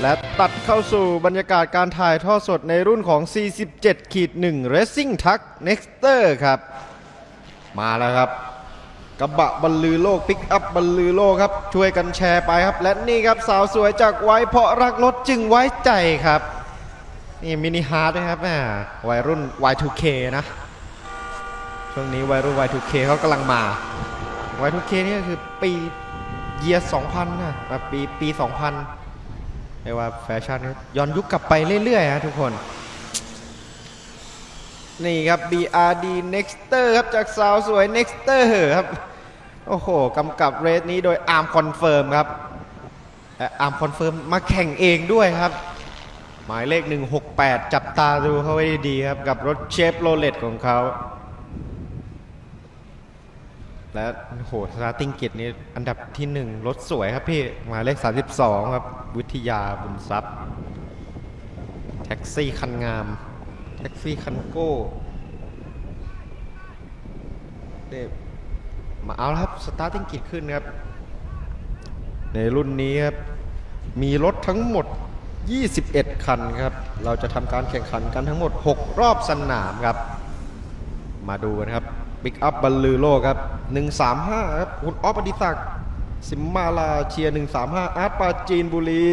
และตัดเข้าสู่บรรยากาศการถ่ายทอดสดในรุ่นของ 47ขีด1 Racing Truck Nexter ครับ มาแล้วครับ กระบะบรรลือโลกปิกอัพบรรลือโลกครับ ช่วยกันแชร์ไปครับ และนี่ครับสาวสวยจากไว้เพราะรักรถจึงไว้ใจครับ นี่มินิฮาร์ดนะครับแหมวัยรุ่น Y2K นะ ช่วงนี้วัยรุ่น Y2K เขากำลังมา Y2K นี่ก็คือปีเยียร์2000นะปีปี 2000 เรียกว่าแฟชั่นย้อนยุคกลับไปเรื่อยๆฮะทุกคน นี่ครับ BRD Nexter ครับจากสาวสวย Nexter ครับ โอ้โหกำกับเรสนี้โดย Arm Confirm ครับและ Arm Confirm มาแข่งเองด้วยครับ หมายเลข 168 จับตาดูเขาไว้ดีๆครับ กับรถเชฟโรเลตของเขา และโอ้โหสตาร์ติ้งกิจนี่อันดับที่1รถสวยครับพี่หมายเลข 32 ครับ วิทยาบุญทรัพย์ แท็กซี่คันงาม แท็กซี่คันโก้เดบมาเอาล้วครับสตาร์ติ้งกิจขึ้นครับ ในรุ่นนี้ครับ มีรถทั้งหมด 21 คันครับ เราจะทำการแข่งขันกันทั้งหมด 6 รอบสนามครับ มาดูกันครับ บิ๊กอัพบรรลือโลกครับ 135 ครับคุณออฟอดิศักดิ์สิมมาลาเชียร์ 135 อาร์ตปาจีนบุรี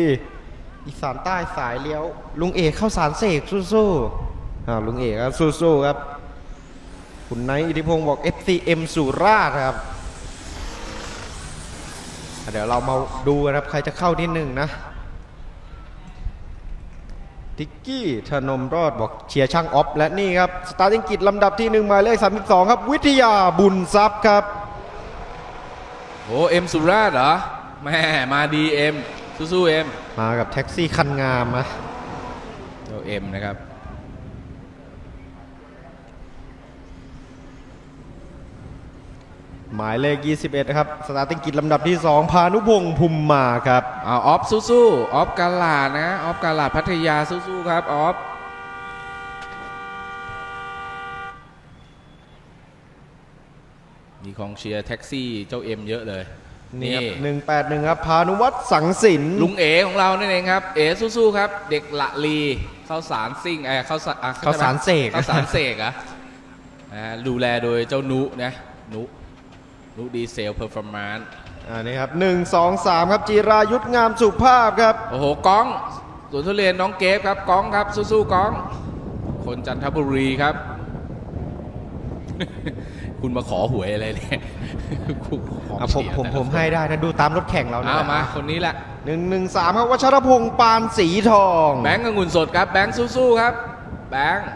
อีสานใต้สายเลี้ยว ลุงเอกเข้าสารเสกสู้ๆอ่าลุงเอกครับสู้ๆครับ คุณไนท์อิทธิพงศ์บอก FCM สุราษฎร์ครับ เดี๋ยวเรามาดูกันครับ ใครจะเข้าที่หนึ่งนะ ทิกกี้ธนมรอดบอกเชียร์ช่างออฟและนี่ครับ สตาร์ทิงกิจลำดับที่หนึ่งหมายเลข 32 ครับ วิทยาบุญทรัพย์ครับ โอ้เอ็มสุราษฎร์เหรอแม่มาดีเอ็มสู้ๆเอ็มมากับแท็กซี่คันงามนะเจ้าเอ็มนะครับ หมายเลข 21ครับ สตาร์ทิงกิจลำดับที่ 2 พานุพงษ์ภูมิมาครับ เอาออฟสู้ๆออฟกาลาดนะออฟกาลาดพัทยาสู้ๆครับออฟมีของเชียร์แท็กซี่เจ้าเอ็มเยอะเลย นี่ครับ181ครับ พานุวัฒน์สังสินลุงเอของเรานั่นเองครับ เอสู้ๆครับ เด็กละลีข้าวสารซิ่งเออข้าวสารอะข้าวสารเสกข้าวสารเสกเหรอะอ่าดูแลโดยเจ้านุนะนุ นุดีเซลเพอร์ฟอร์มานซ์อันนี้ครับ1 2 3ครับจีรายุทธงามสุภาพครับ โอ้โหก้องสวนทุเรียนน้องเกฟครับก้องครับสู้ๆก้อง คนจันทบุรีครับ คุณมาขอหวยอะไรเนี่ยคุณขออะผมเชียร์ผมแต่ละผมให้ได้นะดูตามรถแข่งเรานะเอามาคนนี้แหละหนึ่งหนึ่งสามครับวัชรพงษ์ปานสีทองแบงก์องุ่นสดครับแบงค์สู้ๆครับแบงค์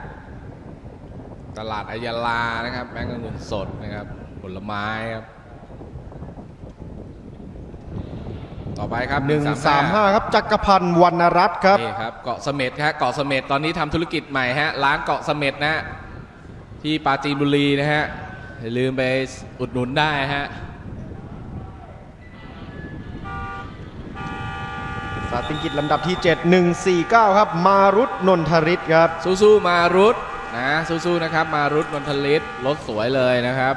ตลาดอายาลานะครับ แบงก์องุ่นสดนะครับผ ลไม้ครับ ต่อไปครับหนึ่งสามห้าครับจักรพันธ์วรรณรัตน์ครับนี่ครับเกาะเสม็ดครับเกาะเสม็ดตอนนี้ทำธุรกิจใหม่ฮะร้านเกาะเสม็ดนะฮะที่ปราจีนบุรีนะฮะอย่าลืมไปอุดหนุนได้ฮะสาติงกิจลำดับที่ 7 149 ครับ มารุตนนทริศครับ สู้ๆมารุตนะสู้ๆนะครับ มารุตนนทลิศรถสวยเลยนะครับ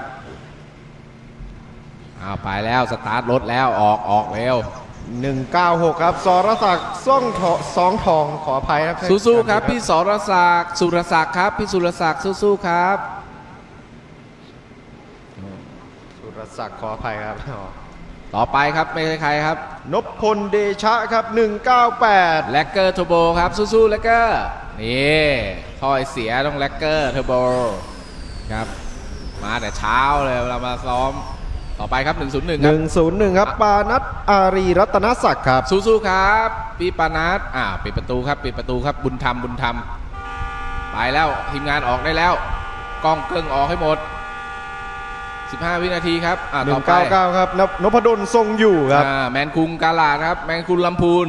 อ้าวไปแล้วสตาร์ทรถแล้วออกออกเร็ว 196 ครับสรศักดิ์ซ่องทอสองทองขออภัยครับสู้ๆครับพี่สรศักดิ์สุรศักดิ์ครับพี่สุรศักดิ์สู้ๆครับ สุรศักดิ์ขออภัยครับอ๋อต่อไปครับไม่ใช่ใครครับ นพพลเดชะครับ 198 แลกเกอร์เทอร์โบครับสู้ๆแลกเกอร์นี่ถ้อยเสียต้องแลกเกอร์เทอร์โบครับ มาแต่เช้าเลยเวลามาซ้อม ต่อไปครับ 101 ครับ 101 ครับ ปานัทอารีรัตนศักดิ์ครับสู้ๆครับพี่ปานัทอ่าปิดประตูครับปิดประตูครับบุญธรรมบุญธรรมไปแล้วทีมงานออกได้แล้วกล้องเกิ้งออกให้หมด 15 วินาทีครับอ่าต่อไป199 ครับนพนพดลทรงอยู่ครับอ่าแมนคุงกาลาดครับ แมนคุงลำพูน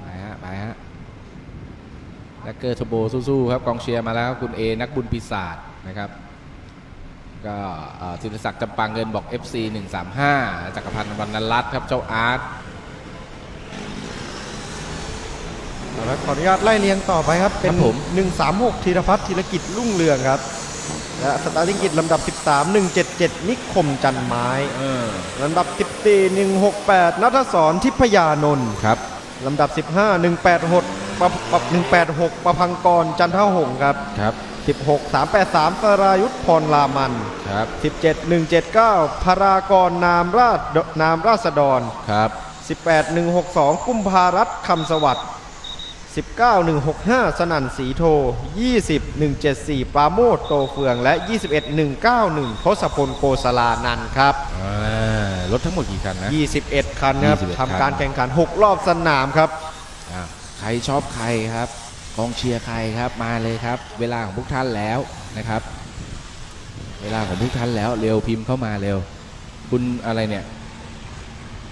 ไปฮะไปฮะแล กเกอร์ทโบสู้ๆครับกองเชียร์มาแล้วครับคุณเอนักบุญปีศาจนะครับก็เอ่อธิรศักดิ์จำปังเงินบอก FC 135จักรพันธ์วรรณรัตน์ครับเจ้าอาร์ตแล้วขออนุญาตไล่เรียงต่อไปครับ เป็น 136ธีรพัฒน์ธีรกิจรุ่งเรืองครับและสตาร์ทิงกิจลำดับ 13177 นิคมจันไม้เออลำดับ 14 168 นัทศรทิพยานนท์ครับลำดับ 15 186 ปะปะ186ประพังกรจันทหงส์ครับครับ16 383สรายุทธพรรามันครับ17 179พารากรนามราชนามราษฎรครับ18 162กุมภารัตน์คำสวัสดิ์19 165สนั่นสีโท20 174ปราโมทโตเฟืองและ21 191ทศพลโกสลานันท์ครับ อ่ารถทั้งหมดกี่คันนะ 21 คันครับ21ทำการแข่งขัน 6 รอบสนามครับอะใค รชอบใครครับกองเชียร์ใครครับมาเลยครับ เวลาของพวกท่านแล้วนะครับ เวลาของพวกท่านแล้วเร็วพิมพ์เข้ามาเร็ว คุณอะไรเนี่ย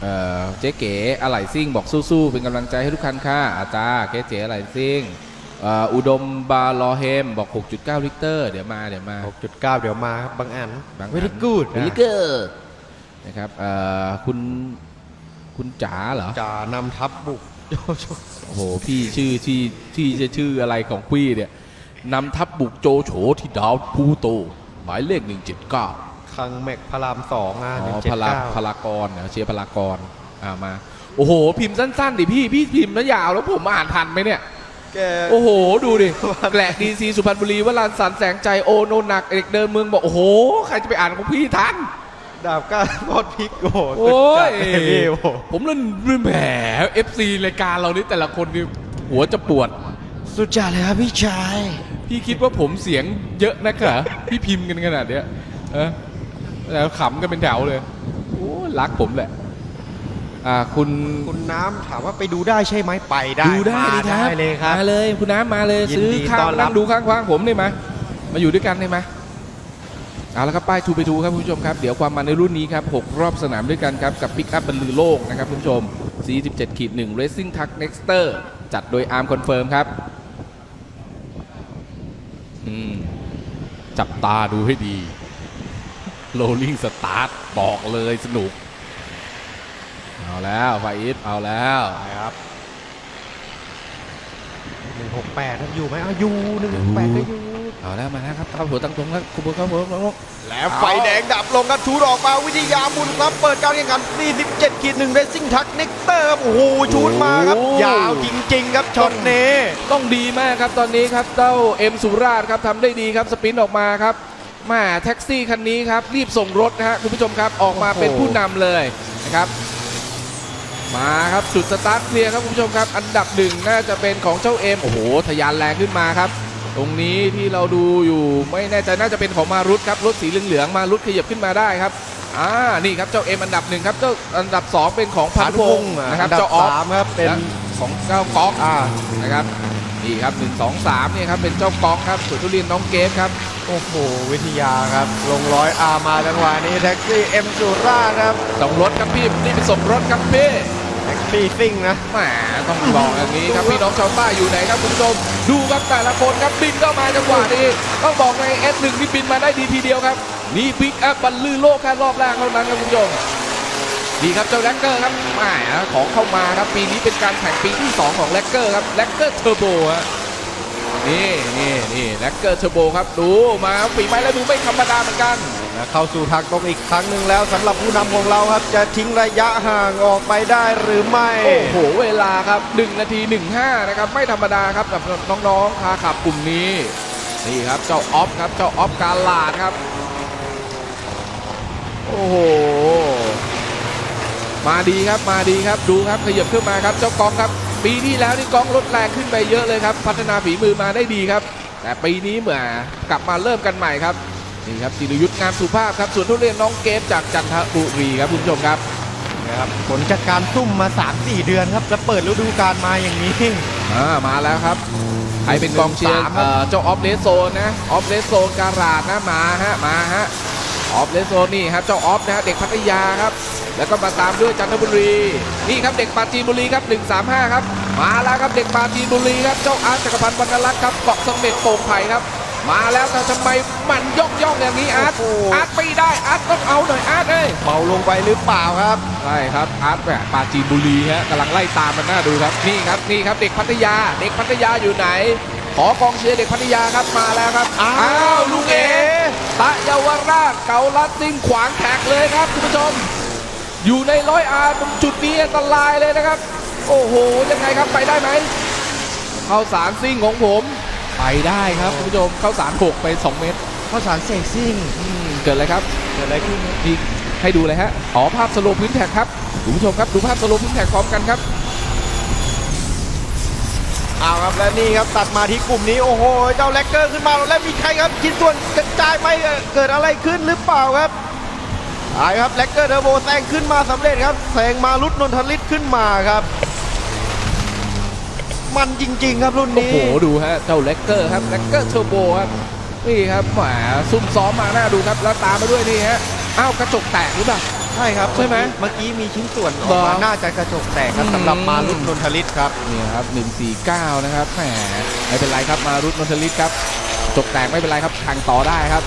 เอ่อเจ๊เก๋อะไหล่ซิ่งบอกสู้ๆเป็นกำลังใจให้ทุกคันค่ะอาจารย์เก๋เจ๋อะไหล่ซิ่งเอ่ออุดมบาลอเฮมบอก 6.9 ลิตรเดี๋ยวมาเดี๋ยวมา 6.9 เดี๋ยวมาครับบางอันบางเวลิกูดเวลิกูดนะครับเอ่อคุณคุณจ๋าเหรอจ่านำทัพบุก โอ้โหพี่ชื่อที่ที่จะชื่ออะไรของพี่เนี่ยนำทัพบุกโจโฉที่ดาวพูโต หมายเลข 179คังแม็กพระรามสองอะอ๋อ179พลาพลากรนะเชียร์พลากรอ่ามา โอ้โห พิมพ์สั้นๆดิพี่พี่พิมพ์แล้วยาวแล้วผมอ่านทันไหมเนี่ย แก โอ้โห ดูดิ แกลกดีซีสุพรรณบุรีวลานสันแสงใจโอโนหนักเอกเดินเมืองบอก โอ้โห ใครจะไปอ่านของพี่ทัน ดาบก้านพอดพริกโอ้โหโอ้ยสุดจัดเลยพี่โอ้โหผมเล่นแหม FC รายการเรานี่แต่ละคนนี่หัวจะปวด สุดจัดเลยครับพี่ชาย พี่คิดว่าผมเสียงเยอะนักเหรอ พี่พิมพ์กันขนาดเนี้ยเออแล้วขำกันเป็นแถวเลยโอ้รักผมแหละ อ่าคุณ คุณน้ำถามว่าไปดูได้ใช่ไหมไปได้ดูได้มาดีครับได้เลยครับ มาเลยคุณน้ำมาเลยยินซื้อดีข้าวต้อนรับ นั่งดูข้างๆผมได้ไหมมาอยู่ด้วยกันได้ไหม เอาละครับป้ายทูไปทูครับคุณผู้ชมครับ เดี๋ยวความมันในรุ่นนี้ครับหกรอบสนามด้วยกันครับ กับปิกอัพบรรลือโลกนะครับคุณผู้ชม 47ขีด1 Racing Tuck Nexter จัดโดย Arm Confirm ครับอืมจับตาดูให้ดี Rolling Start บอกเลยสนุก เอาแล้วไฟอิฟเอาแล้วครับ168ครับอยู่ไหมอ้าวอยู่168ก็อยู่ เอาแล้วมาแล้วครับเข้าหัวตั้งตรงแล้วคุณผู้เข้าหัวตั้งตรงแล้วไฟแดงดับลงครับชูดออกมาวิทยาบุญครับเปิดการแข่งขัน 47ขีด1 Racing Truck Nectar ครับโอ้โหชูดมาครับ ยาวจริง ๆ ครับช็อตนี้ต้องดีมากครับตอนนี้ครับเจ้าเอ็มสุราชครับทำได้ดีครับสปรินต์ออกมาครับแมาแท็กซี่คันนี้ครับรีบส่งรถนะฮะคุณผู้ชมครับออกมาโอ้โหเป็นผู้นำเลยนะครับมาครับจุดสตาร์ทเคลียร์ครับคุณผู้ชมครับ อันดับหนึ่งน่าจะเป็นของเจ้าเอ็มโอ้โหทะยานแรงขึ้นมาครับ ตรงนี้ที่เราดูอยู่ไม่แน่ใจน่าจะเป็นของมารุตครับรถสีเหลืองๆมารุตขยับขึ้นมาได้ครับอ่านี่ครับเจ้าเอ็มอันดับหนึ่งครับเจ้าอันดับสองเป็นของพันพงศ์นะครับอันดัเจ้าออฟสามครับเป็นและของเจ้าก๊อกอ่านะครับนี่ครับ1 2 3เนี่ยครับเป็นเจ้าก๊อกครับส่วนทุเรียนน้องเกฟครับโอ้โหวิทยาครับ ลงร้อยอามาจังหวะนี้แท็กซี่เอ็มสุราษฎร์ครับส่งรถครับพี่นี่เป็นส่งรถครับพี่ แท็กซี่ซิ่งนะแหมต้องบอกอย่างนี้ครับพี่น้องชาวใต้อยู่ไหนครับคุณผู้ชมดูครับแต่ละคนครับบินเข้ามาจังหวะนี้ต้องบอกใน S1 นี่บินมาได้ดีทีเดียวครับ นี่พิกอัพบรรลือโลกแค่รอบแรกเท่านั้นครับคุณผู้ชมดีครับเจ้าแรกเกอร์ครับแหมของเข้ามาครับปีนี้เป็นการแข่งปีที่ 2 ของแรกเกอร์ครับแรกเกอร์เทอร์โบฮะนี่นี่นี่แลกเกอร์เทอร์โบครับดูมาฝีไม้และดูไม่ธรรมดาเหมือนกัน และเข้าสู่ทางตรงอีกครั้งหนึ่งแล้วสำหรับผู้นำของเราครับ จะทิ้งระยะห่างออกไปได้หรือไม่ โอ้โห เวลาครับ 1 นาที 15 นะครับ ไม่ธรรมดาครับกับน้องๆคาขับกลุ่มนี้ นี่ครับ เจ้าออฟครับ เจ้าออฟการลาดครับ โอ้โห มาดีครับ มาดีครับ ดูครับ ขยับขึ้นมาครับ เจ้ากองครับ ปีที่แล้วนี่กองลดแรงขึ้นไปเยอะเลยครับ พัฒนาฝีมือมาได้ดีครับ แต่ปีนี้เหมือนกลับมาเริ่มกันใหม่ครับ นี่ครับจิรยุทธงามสุภาพครับส่วนทุเรียนน้องเกฟจากจันทบุรีครับคุณผู้ชมครับนะครับผลจากการซุ่มมา 3-4 เดือนครับจะเปิดฤดูกาลมาอย่างนี้อ่ามาแล้วครับใครเป็นกองเชียร์สามครับเอ่อเจ้าออฟเลสโซนนะออฟเลสโซนการาดนะมาฮะมาฮะออฟเลสโซนนี่ครับเจ้าออฟนะฮะเด็กพัทยาครับแล้วก็มาตามด้วยจันทบุรี นี่ครับเด็กปราจีนบุรีครับ135 ครับ มาแล้วครับเด็กปราจีนบุรีครับเจ้าอาร์ตจักรพันธ์วรรณรัตน์ครับเกาะเสม็ดโป่งไผ่ครับ มาแล้วแต่ทำไมมันย่องย่องอย่างนี้อาร์ตโอ้โหอาร์ตไม่ได้อาร์ตต้องเอาหน่อยอาร์ตเอ้ยเบาลงไปหรือเปล่าครับใช่ครับอาร์ตแหมปราจีนบุรีฮะกำลังไล่ตามมันน่าดูครับนี่ครับนี่ครับเด็กพัทยา เด็กพัทยาอยู่ไหน ขอกองเชียร์เด็กพัทยาครับมาแล้วครับอ้าวลุงเอตะเยาวราชเกาลัดซิ่งขวางแท็กเลยครับคุณผู้ชม อยู่ในร้อยอาร์ตรงจุดนี้อันตรายเลยนะครับ โอ้โหยังไงครับไปได้ไหมเข้าสารซิ่งของผม ไปได้ครับคุณผู้ชมเข้าสารหกไป 2 เมตรข้าวสารเสกซิ่งอืมเกิดอะไรครับเกิดอะไรขึ้นครับนี่ให้ดูเลยฮะอ๋อภาพสโลว์พื้นแท็กครับคุณผู้ชมครับดูภาพสโลว์พื้นแท็กพร้อมกันครับเอาครับและนี่ครับตัดมาที่กลุ่มนี้โอ้โหเจ้าแลกเกอร์ขึ้นมาแล้วมีใครครับชิ้นส่วนกระจายไหมเอ่อเกิดอะไรขึ้นหรือเปล่าครับตายครับแลกเกอร์เทอร์โบแซงขึ้นมาสำเร็จครับแซงมารุดนนทลิตขึ้นมาครับ มันจริง ๆ ครับรุ่นโอ้นี้โหดูฮะเจ้าแลกเกอร์ครับแลกเกอร์เทอร์โบครับนี่ครับแหมซุ่มซ้อมมาหน้าดูครับแล้วตามมาด้วยนี่ฮะอ้าวกระจกแตกหรือเปล่า ใช่ครับใช่ไหมเมื่อกี้มีชิ้นส่วนอเหรอกอมาน่าจะกระจกแตกครับอืมสำหรับมารุดนนทลิตครับนี่ครับ 149 นะครับแหมไม่เป็นไรครับมารุดนนทลิตครับจกแตกไม่เป็นไรครับแข่งต่อได้ครับ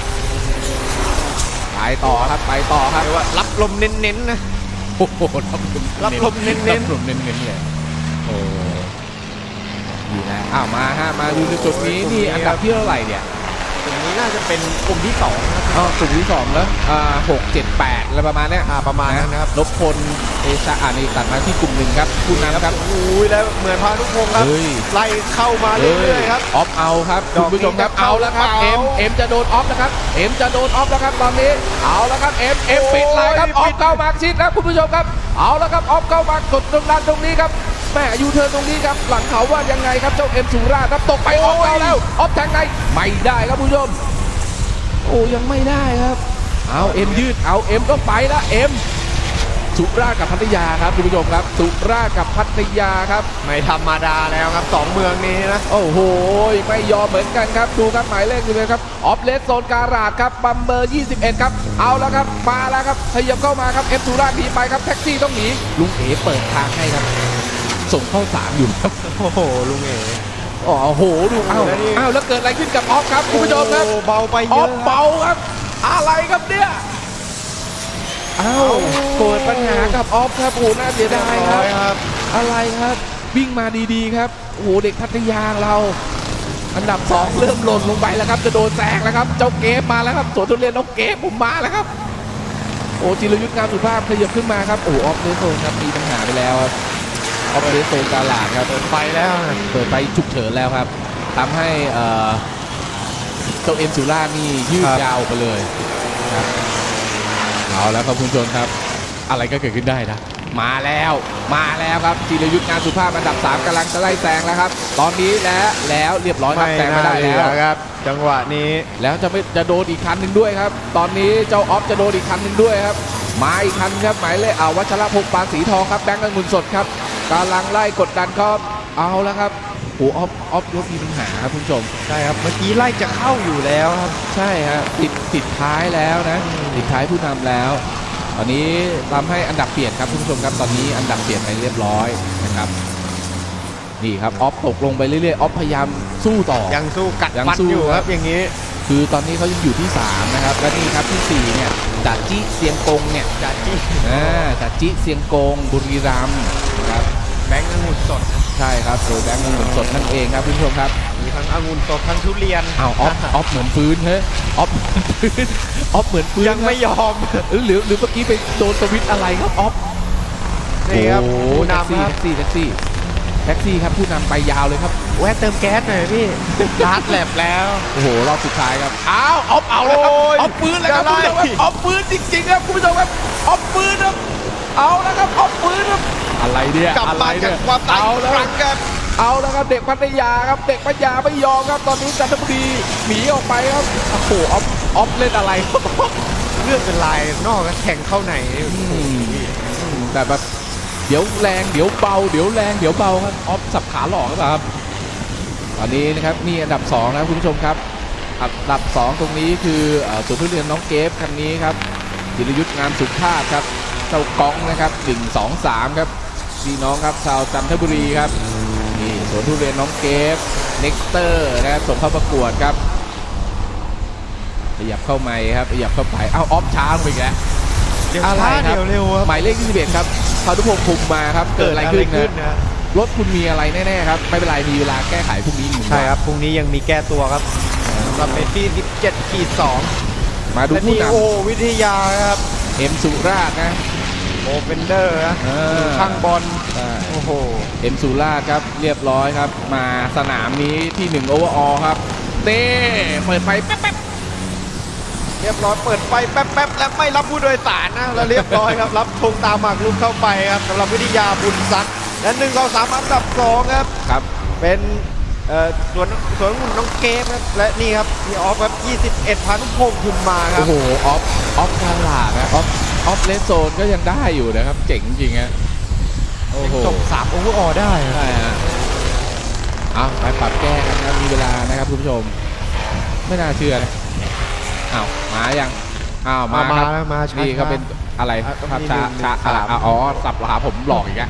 ไปต่อครับไปต่อครับเรียกว่ารับลมเน้นๆนะโอ้โหรับลมรับลมเน้นๆรับลมเน้นๆเลยโอ้ ดีนะอ้าวมาฮะมาดูในจุดนี้นี่อันดับที่เท่าไหร่เนี่ยตรงนี้น่าจะเป็นกลุ่มที่สองนะครับอ๋อกลุ่มที่สองแล้วอ่าหกเจ็ดแปดอะไรประมาณเนี้ยอ่าประมาณนั้นนะครับนพพลเอชาอ่านี่ตัดมาที่กลุ่มหนึ่งครับคุณน้ำครับโอ้ยแล้วเหมือนพานุพงศ์ครับเฮ้ย ไล่เข้ามาเรื่อยๆครับ ออฟเอาครับดคุอกณผู้ชมครับนี้จะเอาแล้วครับเข้าเอ็มเอ็มจะโดนออฟนะครับเอ็มจะโดนออฟแล้วครับตอนนี้เอาแล้วครับเอ็มเอ็มโอ้ยปิดเลยครับอปิอดฟเข้ามาชิดครับคุณผู้ชมครับ เอาแล้วครับออฟเข้ามากดตรงนั้นตรงนี้ครับ แม่ยูเทิร์นตรงนี้ครับ หลังเขาว่ายังไงครับเจ้าเอ็มสุราษฎร์ครับตกไปออฟเข้าแล้วออฟแทงในไม่ได้ครับคุณผู้ชมโอ้ยังไม่ได้ครับเอาเอ็มยืดเอาเอ็มต้องไปแล้วเอ็มสุราษฎร์กับพัทยาครับคุณผู้ชมครับ สุราษฎร์กับพัทยาครับ ไม่ธรรมดาแล้วครับสองเมืองนี้นะโอ้โหไม่ยอมเหมือนกันครับดูครับหมายเลขอยู่เลยครับออฟเลสโซนการาดครับบัมเบอร์ 21 ครับ เอาแล้วครับมาแล้วครับขยับเข้ามาครับเอฟทูราหนีไปครับแท็กซี่ต้องหนีลุงเอ๋เปิดทางให้ครับ ส่งเข้าสามอยู่ครับโอ้โหลุงเอ๋อ๋อโอ้โหดูอ้าวแล้วนี่อ้าวแล้วเกิดอะไรขึ้นกับออฟครับคุณผู้ชมครับโอ้เบาไปอเยออะฟเบาครับ อะไรครับเนี่ยอ้าวเกิดปัญหากับออฟครับโอ้โหน่าเสียดายคร้รัอบยครับ อะไรครับวิ่งมาดีๆครับโอ้โหเด็กพัทยาเรา อันดับ2เริ่มหล่นลงไปแล้วครับ จะโดนแซงแล้วครับ เจ้าเกมมาแล้วครับสวนทุเรียนน้องเกมผมมาแล้วครับโอ้จิรยุทธงามสุภาพขยับขึ้นมาครับโอ้ออฟเลสโซนครับมีปัญหาไปแล้วครับ ออฟเลสโซนกาลาดครับเปิดไฟแล้วนะเปิดไปฉุกเฉินแล้วครับทำให้เอ่อเจ้าเอ็มซูล่านี่ยืดยาวไปเลยครับเอาแล้วครับคุณผู้ชมครับ อะไรก็เกิดขึ้นได้นะมาแล้วมาแล้วครับจิรยุทธงานสุภาพอันดับ 3กำลังจะไล่แซงแล้วครับ ตอนนี้แล้วแล้วเรียบร้อยครับแซงไม่ได้เหลืแล้อวครับ จังหวะนี้แล้วจะไม่จะโดนอีกคันหนึ่งด้วยครับ ตอนนี้เจ้าออฟจะโดนอีกคันหนึ่งด้วยครับมาอีกคันครับหมายเลขอาวัชรพงศ์ปานสีทองครับแบงก์องุ่นสดครับ กำลังไล่กดดันครับเอาแล้วครับโอ้ออฟออฟรถมีปัญหาครับคุณผู้ชม ใช่ครับเมื่อกี้ไล่จะเข้าอยู่แล้วครับ ใช่ฮะติดติดท้ายแล้วนะ ติดท้ายผู้นำแล้ว ตอนนี้ทำให้อันดับเปลี่ยนครับคุณผู้ชมครับตอนนี้อันดับเปลี่ยนไปเรียบร้อยนะครับนี่ครับออฟตกลงไปเรื่อยๆออฟพยายามสู้ต่อยังสู้กัดยังฟันสู้อยู่คครัรับบอย่างนี้ คือตอนนี้เขายังอยู่ที่ 3 นะครับ และนี่ครับที่ 4 เนี่ยจัดจิเซียงกงเนี่ยจัดจี้อ่าจัดจิเซียงกงบุรีรัมย์นะครับ แบงค์องุ่นสดนะใช่ครับโดยแบงค์เงินสดนั่นเองครับคุณผู้ชมครับมีทั้งองุ่นสดทั้งทุเรียนอ้าวออฟออฟเหมือนฟื้นเฮ้ยออฟเหมือนฟื้นออฟเหมือนฟื้นยังไม่ยอมหรือหรือหรือเมื่อกี้ไปโดนสวิตช์อะไรครับออฟนี่ครับโอ้ผู้แท็กนำซี่ครับแท็กซี่แท็กซี่แท็กซี่ครับผู้นำไปยาวเลยครับแวะเติมแก๊สหน่อยพี่ชาร์จแลบแล้วโอ้โหรอบสุดท้ายครับอ้าวออฟเอาแล้วครับโอ้ยออฟฟื้นเลยครับจะคุณไล่ผู้ชมครับออฟฟื้นจริงๆครับคุณผู้ชมครับออฟฟื้นครับเอาแล้วครับออฟฟื้นครับ อะไรเนี่ยกลับอะไรมาเนี่จายกความตายเอาอีกแล้วครั้งครับเอาแล้วครับเด็กพัทยาครับเด็กพัทยาไม่ยอมครับตอนนี้จันทบุรีหนีออกไปครับโอ้โหออฟออฟเล่นอะไรเลือดเป็นลายนอกแล้วแทงเข้าในนี่แต่แบบเดี๋ยวแรงเดี๋ยวเบาเดี๋ยวแรงเดี๋ยวเบาครับออฟสับขาหลอกหรือเปล่าครับตอนนี้นะครับนี่อันดับ2นะครับคุณผู้ชมครับอันดับ 2 ตรงนี้คือเอ่อสวนทุเรียนน้องเกฟคันนี้ครับจิรยุทธงามสุภาพครับเจ้ากองนะครับ1 2 3ครับ พี่น้องครับชาวจันทบุรีครับนี่สวนทุเรียนน้องเกฟเน็กเตอร์นะครับส่งเข้าประกวดครับขยับเข้าใหม่ครับขยับเข้าไปเอ้าออฟช้าลงไปอีกแล้วเดี๋ยวอะไรช้าครับเดี๋ยวเร็วครับหมายเลข21ครับพานุพงศ์คุมมาครับเกิดอะไรขึ้นขึ้นนะนะรถคุณมีอะไรแน่ๆครับไม่เป็นไรมีเวลาแก้ไขพรุ่งนี้อีกหนึ่งใช่วันครับพรุ่งนี้ยังมีแก้ตัวครับสำหรับในที่17ขีด2มาดูและผู้นี่นโอวิทยาครับำเอ็มสุราชนะโอเฟนเดอร์นะเออช่างบอลใช่ โอ้โหเอ็มสุราชครับเรียบร้อยครับ มาสนามนี้ที่1โอเวอร์ออครับ เต้เปิดไฟแป๊บเรียบร้อยเปิดไฟแป๊บๆและไม่รับผู้โดยสารนะแล้วเรียบร้อยครับ รับธงตามหมากลุกเข้าไปครับสำหรับวิทยาบุญซักและหนึ่งสองสามอันดับสองครับๆครับ เป็นเอ่อสวนสวนหุ่นน้องเกมครับและนี่ครับมีออฟครับ21พานุพงศ์คุมมาครัโอ้บโหออฟออฟกลางหลากนะออฟออฟเลสโซนก็ยังได้อยู่นะครับ เจ๋งจริงฮะ โอ้โหจบ3โอเวอร์ออได้ครับใช่ฮะเอาไปปรับแก้กันนะครับมีเวลานะครับคุณผู้ชม ไม่น่าเชื่อนะอ้าวมายังอ้าวมามาครับแล้วมาช้า นี่เขาเป็นอะไรอะต้องภาพมีช้าหนึ่งช้าหนึ่งอะสามอ๋อสับหาผมหลอกอีกแล้ว